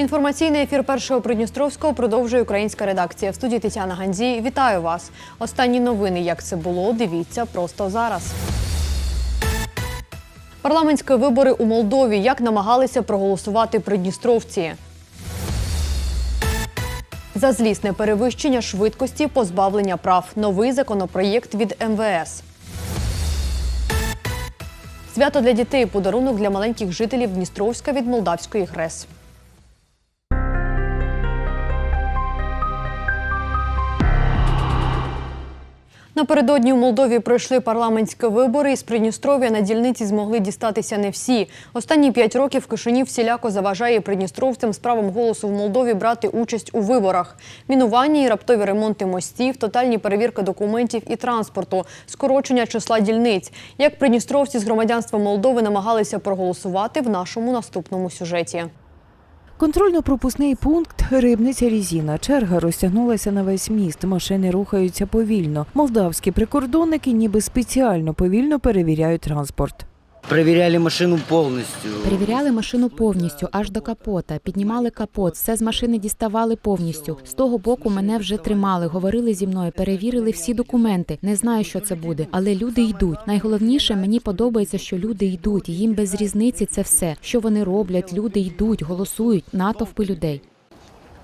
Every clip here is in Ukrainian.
Інформаційний ефір першого Придністровського продовжує українська редакція. В студії Тетяна Ганзій. Вітаю вас. Останні новини, як це було, дивіться просто зараз. Парламентські вибори у Молдові. Як намагалися проголосувати придністровці? За злісне перевищення швидкості позбавлення прав. Новий законопроєкт від МВС. Свято для дітей подарунок для маленьких жителів Дністровська від Молдавської ГРЕС. Напередодні у Молдові пройшли парламентські вибори. Із Придністров'я на дільниці змогли дістатися не всі. Останні п'ять років Кишинів всіляко заважає придністровцям з правом голосу в Молдові брати участь у виборах. Мінування і раптові ремонти мостів, тотальні перевірки документів і транспорту, скорочення числа дільниць. Як придністровці з громадянства Молдови намагалися проголосувати в нашому наступному сюжеті. Контрольно-пропускний пункт Рибниця Різіна. Черга розтягнулася на весь міст. Машини рухаються повільно. Молдавські прикордонники ніби спеціально повільно перевіряють транспорт. Проверяли машину полностью. Перевіряли машину повністю, аж до капота. Піднімали капот, все з машини діставали повністю. З того боку мене вже тримали, говорили зі мною, перевірили всі документи. Не знаю, що це буде, але люди йдуть. Найголовніше мені подобається, що люди йдуть. Їм без різниці це все. Що вони роблять? Люди йдуть, голосують, натовпи людей.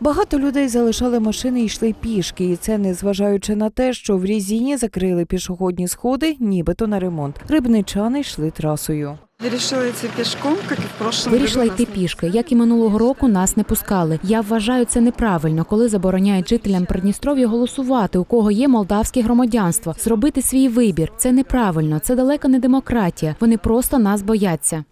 Багато людей залишали машини і йшли пішки, і це не зважаючи на те, що в Різіні закрили пішохідні сходи, нібито на ремонт. Рибничани йшли трасою. Я решила идти пешком, как и в прошлом Вирішила йти пішки. Як і минулого року, нас не пускали. Я вважаю це неправильно, коли забороняють жителям Придністров'я голосувати, у кого є молдавське громадянство, зробити свій вибір. Це неправильно, це далеко не демократія. Вони просто нас бояться.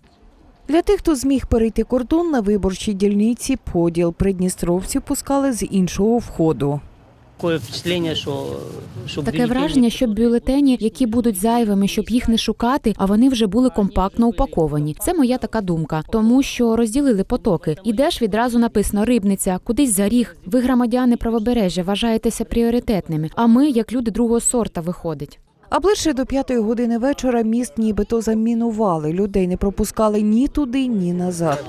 Для тих, хто зміг перейти кордон на виборчій дільниці, поділ придністровців пускали з іншого входу. Таке враження, що бюлетені, які будуть зайвими, щоб їх не шукати, а вони вже були компактно упаковані. Це моя така думка, тому що розділили потоки. Ідеш відразу написано рибниця, кудись за ріг. Ви громадяни правобережжя вважаєтеся пріоритетними. А ми, як люди другого сорта, виходить. А ближче до п'ятої години вечора міст нібито замінували. Людей не пропускали ні туди, ні назад.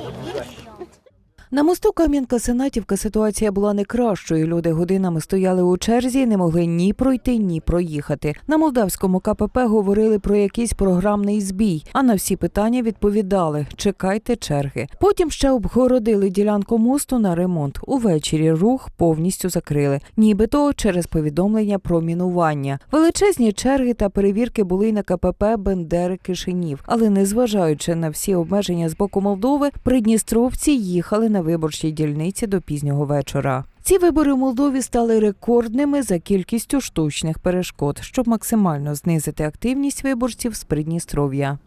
На мосту Кам'янка Сенатівка ситуація була не кращою. Люди годинами стояли у черзі, і не могли ні пройти, ні проїхати. На молдавському КПП говорили про якийсь програмний збій, а на всі питання відповідали: чекайте черги. Потім ще обгородили ділянку мосту на ремонт. Увечері рух повністю закрили, нібито через повідомлення про мінування. Величезні черги та перевірки були й на КПП Бендери Кишинів, але незважаючи на всі обмеження з боку Молдови, придністровці їхали на виборчій дільниці до пізнього вечора. Ці вибори в Молдові стали рекордними за кількістю штучних перешкод, щоб максимально знизити активність виборців з Придністров'я.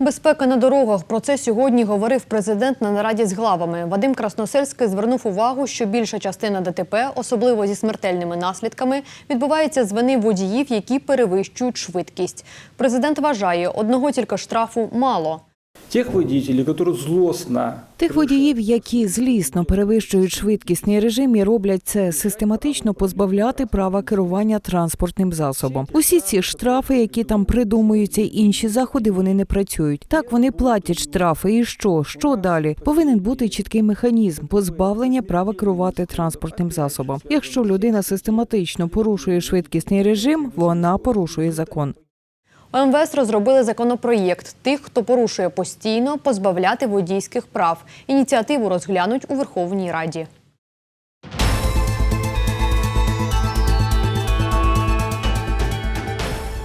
Безпека на дорогах. Про це сьогодні говорив президент на нараді з главами. Вадим Красносельський звернув увагу, що більша частина ДТП, особливо зі смертельними наслідками, відбувається з вини водіїв, які перевищують швидкість. Президент вважає, одного тільки штрафу мало. Тех водителей, которые злостно Тих водіїв, які злісно перевищують швидкісний режим і роблять це систематично позбавляти права керування транспортним засобом. Усі ці штрафи, які там придумуються, інші заходи, вони не працюють. Так вони платять штрафи. І що? Що далі? Повинен бути чіткий механізм позбавлення права керувати транспортним засобом. Якщо людина систематично порушує швидкісний режим, вона порушує закон. У МВС розробили законопроєкт. Тих, хто порушує постійно, позбавляти водійських прав. Ініціативу розглянуть у Верховній Раді.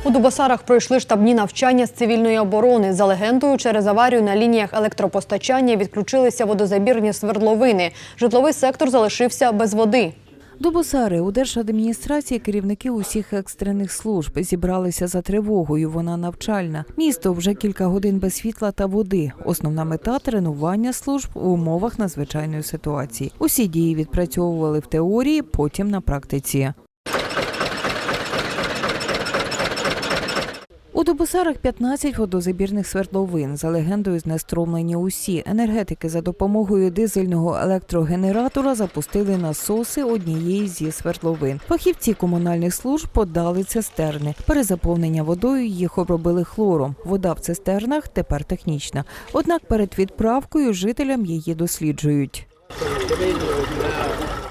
У Дубосарах пройшли штабні навчання з цивільної оборони. За легендою, через аварію на лініях електропостачання відключилися водозабірні свердловини. Житловий сектор залишився без води. Дубосари у держадміністрації керівники усіх екстрених служб зібралися за тривогою. Вона навчальна. Місто вже кілька годин без світла та води. Основна мета тренування служб у умовах надзвичайної ситуації. Усі дії відпрацьовували в теорії, потім на практиці. У Дубосарах 15 водозабірних свердловин. За легендою, знеструмлені усі. Енергетики за допомогою дизельного електрогенератора запустили насоси однієї зі свердловин. Фахівці комунальних служб подали цистерни. Перезаповнення водою їх обробили хлором. Вода в цистернах тепер технічна. Однак перед відправкою жителям її досліджують.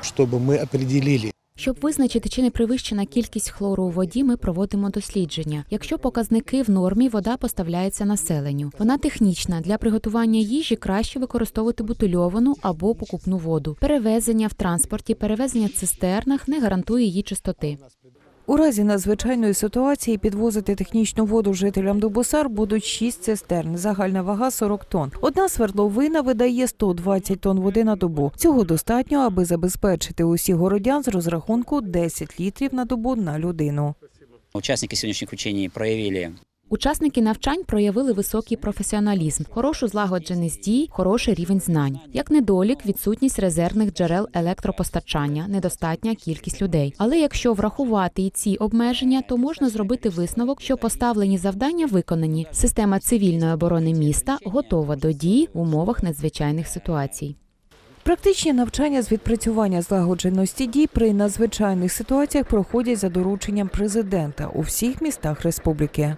чтобы мы определили, Щоб визначити, чи не перевищена кількість хлору у воді, ми проводимо дослідження. Якщо показники в нормі, вода поставляється населенню. Вона технічна для приготування їжі краще використовувати бутильовану або покупну воду. Перевезення в транспорті, перевезення в цистернах не гарантує її чистоти. У разі надзвичайної ситуації підвозити технічну воду жителям Дубосар будуть шість цистерн. Загальна вага 40 тонн. Одна свердловина видає 120 тонн води на добу. Цього достатньо, аби забезпечити усіх городян з розрахунку 10 літрів на добу на людину. Учасники сьогоднішніх учень проявили Учасники навчань проявили високий професіоналізм, хорошу злагодженість дій, хороший рівень знань. Як недолік, відсутність резервних джерел електропостачання, недостатня кількість людей. Але якщо врахувати і ці обмеження, то можна зробити висновок, що поставлені завдання виконані. Система цивільної оборони міста готова до дій в умовах надзвичайних ситуацій. Практичні навчання з відпрацювання злагодженості дій при надзвичайних ситуаціях проходять за дорученням президента у всіх містах республіки.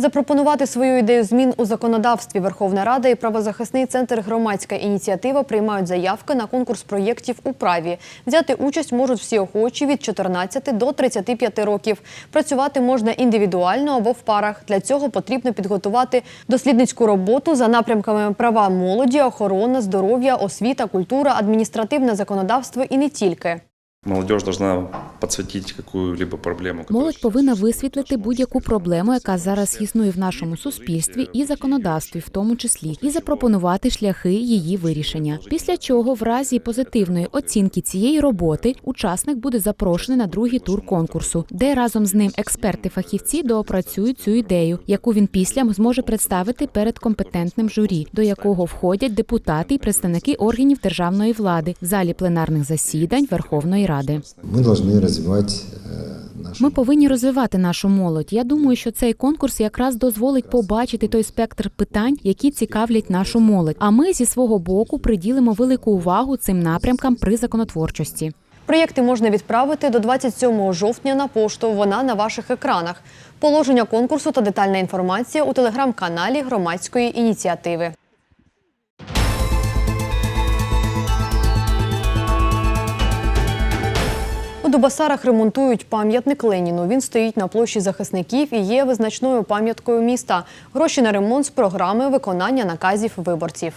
Запропонувати свою ідею змін у законодавстві Верховна Рада і правозахисний центр Громадська ініціатива приймають заявки на конкурс проєктів у праві. Взяти участь можуть всі охочі від 14 до 35 років. Працювати можна індивідуально або в парах. Для цього потрібно підготувати дослідницьку роботу за напрямками права молоді, охорона, здоров'я, освіта, культура, адміністративне законодавство і не тільки. Молодежь должна подсветить какую-либо проблему. Молодь повинна висвітлити будь-яку проблему, яка зараз існує в нашому суспільстві і законодавстві, в тому числі, і запропонувати шляхи її вирішення. Після чого, в разі позитивної оцінки цієї роботи, учасник буде запрошений на другий тур конкурсу, де разом з ним експерти-фахівці доопрацюють цю ідею, яку він після зможе представити перед компетентним журі, до якого входять депутати і представники органів державної влади в залі пленарних засідань Верховної Ради мы должны развивать э, нашу Ми повинні розвивати нашу молодь. Я думаю, що цей конкурс якраз дозволить побачити той спектр питань, які цікавлять нашу молодь. А ми зі свого боку приділимо велику увагу цим напрямкам при законотворчості. Проєкти можна відправити до 27 жовтня на пошту. Вона на ваших екранах. Положення конкурсу та детальна інформація у телеграм-каналі громадської ініціативи. У Дубасарах ремонтують пам'ятник Леніну. Він стоїть на площі захисників і є визначною пам'яткою міста. Гроші на ремонт з програми виконання наказів виборців.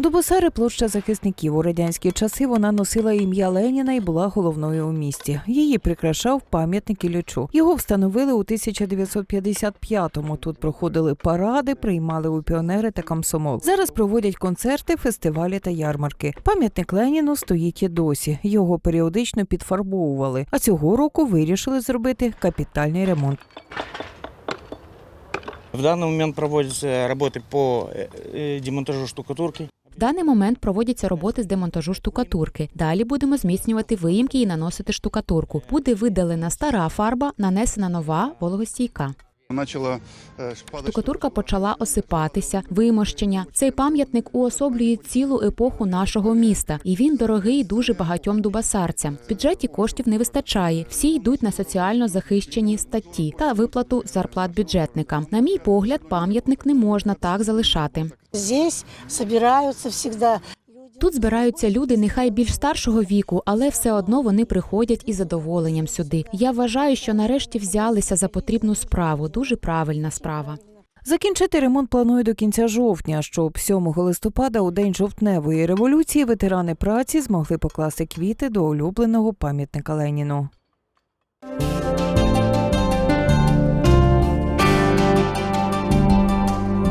Дубосари площа захисників. У радянські часи вона носила ім'я Леніна і була головною у місті. Її прикрашав пам'ятник Іллічу. Його встановили у 1955-му. Тут проходили паради, приймали у піонери та комсомол. Зараз проводять концерти, фестивалі та ярмарки. Пам'ятник Леніну стоїть і досі. Його періодично підфарбовували. А цього року вирішили зробити капітальний ремонт. В данный момент проводятся работы по э, э, демонтажу штукатурки. В даний момент проводяться роботи з демонтажу штукатурки. Далі будемо зміцнювати виїмки і наносити штукатурку. Буде видалена стара фарба, нанесена нова вологостійка. Начала Штукатурка почала осипатися, вимощення. Цей пам'ятник уособлює цілу епоху нашого міста, і він дорогий дуже багатьом дубасарцям. В бюджеті коштів не вистачає. Всі йдуть на соціально захищені статті та виплату зарплат бюджетникам. На мій погляд, пам'ятник не можна так залишати. Здесь собираются всегда Тут збираються люди, нехай більш старшого віку, але все одно вони приходять із задоволенням сюди. Я вважаю, що нарешті взялися за потрібну справу. Дуже правильна справа. Закінчити ремонт планує до кінця жовтня, щоб 7 листопада, у день жовтневої революції, ветерани праці змогли покласти квіти до улюбленого пам'ятника Леніну.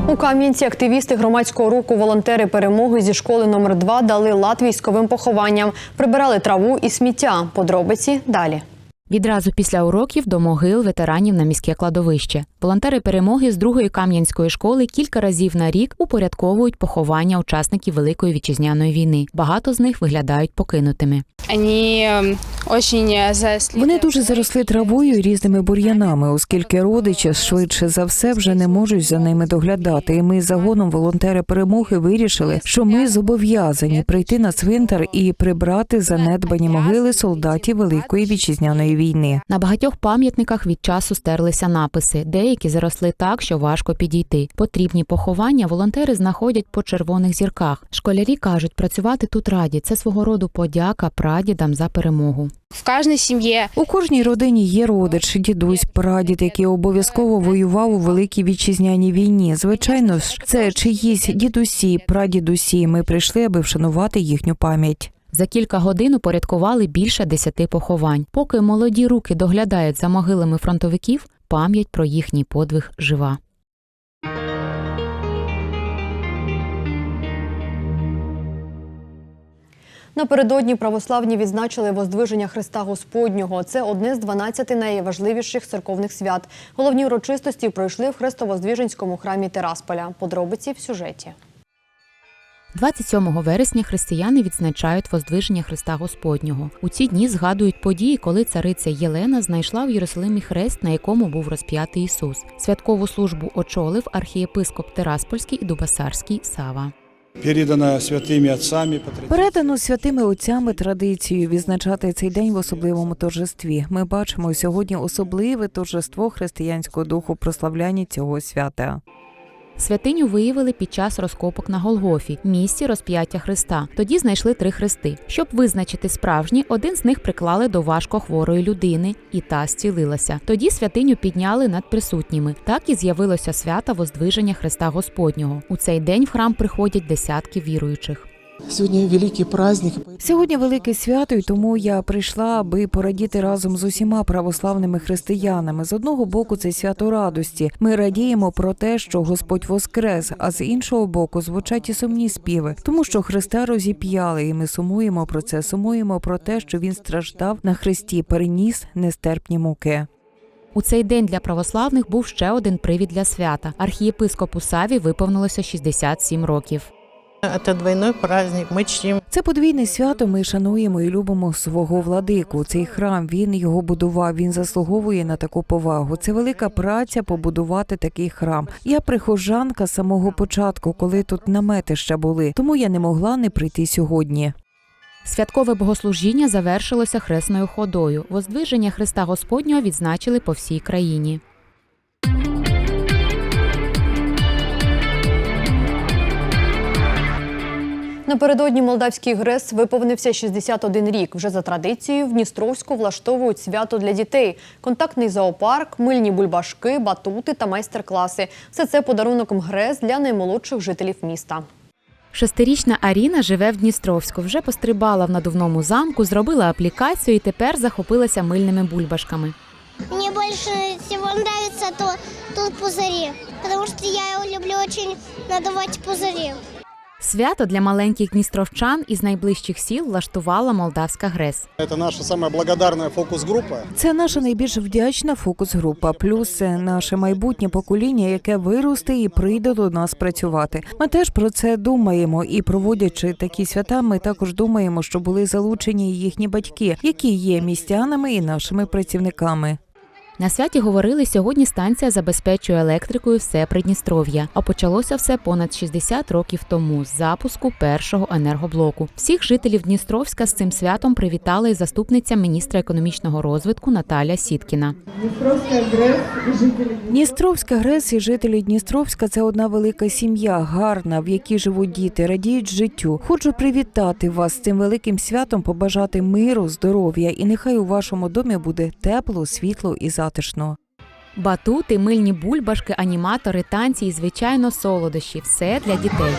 У Кам'янці активісти громадського руху волонтери перемоги зі школи номер 2 дали лад військовим похованням, прибирали траву і сміття. Подробиці далі. Відразу після уроків до могил ветеранів на міське кладовище. Волонтери перемоги з другої кам'янської школи кілька разів на рік упорядковують поховання учасників Великої вітчизняної війни. Багато з них виглядають покинутими. Вони дуже заросли травою і різними бур'янами, оскільки родичі швидше за все вже не можуть за ними доглядати. І ми з загоном волонтери перемоги вирішили, що ми зобов'язані прийти на цвинтар і прибрати занедбані могили солдатів Великої вітчизняної війни. На багатьох пам'ятниках від часу стерлися написи. Деякі заросли так, що важко підійти. Потрібні поховання волонтери знаходять по червоних зірках. Школярі кажуть, працювати тут раді. Це свого роду подяка прадідам за перемогу. В кожній сім'ї У кожній родині є родич, дідусь, прадід, який обов'язково воював у великій вітчизняній війні. Звичайно ж, це чиїсь дідусі, прадідусі. Ми прийшли, аби вшанувати їхню пам'ять. За кілька годин упорядкували більше десяти поховань. Поки молоді руки доглядають за могилами фронтовиків, пам'ять про їхній подвиг жива. Напередодні православні відзначили Воздвиження Христа Господнього. Це одне з 12 найважливіших церковних свят. Головні урочистості пройшли в Хрестовоздвіженському храмі Терасполя. Подробиці в сюжеті. 27 вересня християни відзначають Воздвиження Христа Господнього. У ці дні згадують події, коли цариця Єлена знайшла в Єрусалимі хрест, на якому був розп'ятий Ісус. Святкову службу очолив архієпископ Тераспольський і Дубасарський Сава. Передано святими отцами. Передано святими отцями традицію відзначати цей день в особливому торжестві. Ми бачимо сьогодні особливе торжество християнського духу прославляння цього свята. Святиню виявили під час розкопок на Голгофі, місці розп'яття Христа. Тоді знайшли три хрести. Щоб визначити справжні, один з них приклали до важко хворої людини, і та зцілилася. Тоді святиню підняли над присутніми. Так і з'явилося свята Воздвиження Христа Господнього. У цей день в храм приходять десятки віруючих. Сьогодні великий праздник. Сьогодні велике свято, і тому я прийшла, аби порадіти разом з усіма православними християнами. З одного боку, це свято радості. Ми радіємо про те, що Господь воскрес, а з іншого боку, звучать і сумні співи, тому що Христа розіп'яли, і ми сумуємо про це. Сумуємо про те, що він страждав на хресті, переніс нестерпні муки. У цей день для православних був ще один привід для свята. Архієпископу Саві виповнилося 67 років. Це двойной праздник. Ми чтим Це подвійне свято. Ми шануємо і любимо свого владику. Цей храм він його будував. Він заслуговує на таку повагу. Це велика праця побудувати такий храм. Я прихожанка з самого початку, коли тут намети ще були. Тому я не могла не прийти сьогодні. Святкове богослужіння завершилося хресною ходою. Воздвиження Христа Господнього відзначили по всій країні. Напередодні молдавський ГРЕС виповнився 61 рік. Вже за традицією в Дністровську влаштовують свято для дітей. Контактний зоопарк, мильні бульбашки, батути та майстер-класи. Все це подарунок ГРЕС для наймолодших жителів міста. Шестирічна Аріна живе в Дністровську. Вже пострибала в надувному замку, зробила аплікацію і тепер захопилася мильними бульбашками. Мне больше всего нравится то, тут пузыри, потому что я люблю очень надувать пузыри. Свято для маленьких дністровчан із найближчих сіл влаштувала молдавська ГРЕС. Это наша самая благодарная фокус-группа. Це наша найбільш вдячна фокус-група, плюс це наше майбутнє покоління, яке виросте і прийде до нас працювати. Ми теж про це думаємо і проводячи такі свята, ми також думаємо, що були залучені їхні батьки, які є містянами і нашими працівниками. На святі говорили, сьогодні станція забезпечує електрикою все Придністров'я. А почалося все понад 60 років тому з запуску першого енергоблоку. Всіх жителів Дністровська з цим святом привітала і заступниця міністра економічного розвитку Наталя Сіткіна. Дністровська ГРЕС і жителі Дністровська це одна велика сім'я, гарна, в якій живуть діти, радіють життю. Хочу привітати вас з цим великим святом, побажати миру, здоров'я, і нехай у вашому домі буде тепло, світло і затишно. Батути, мильні бульбашки, аніматори, танці і, звичайно, солодощі все для дітей.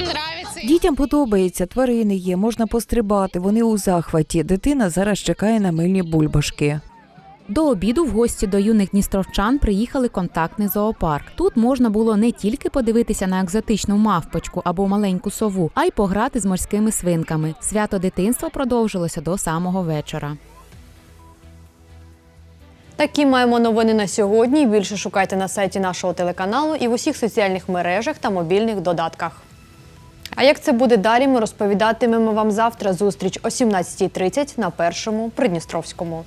Нравится. Дітям подобається, тварини є, можна пострибати. Вони у захваті. Дитина зараз чекає на мильні бульбашки. До обіду в гості до юних дністровчан приїхали контактний зоопарк. Тут можна було не тільки подивитися на екзотичну мавпочку або маленьку сову, а й пограти з морськими свинками. Свято дитинства продовжилося до самого вечора. Такі маємо новини на сьогодні. Більше шукайте на сайті нашого телеканалу і в усіх соціальних мережах та мобільних додатках. А як це буде далі, ми розповідатимемо вам завтра. Зустріч о 17.30 на першому Придністровському.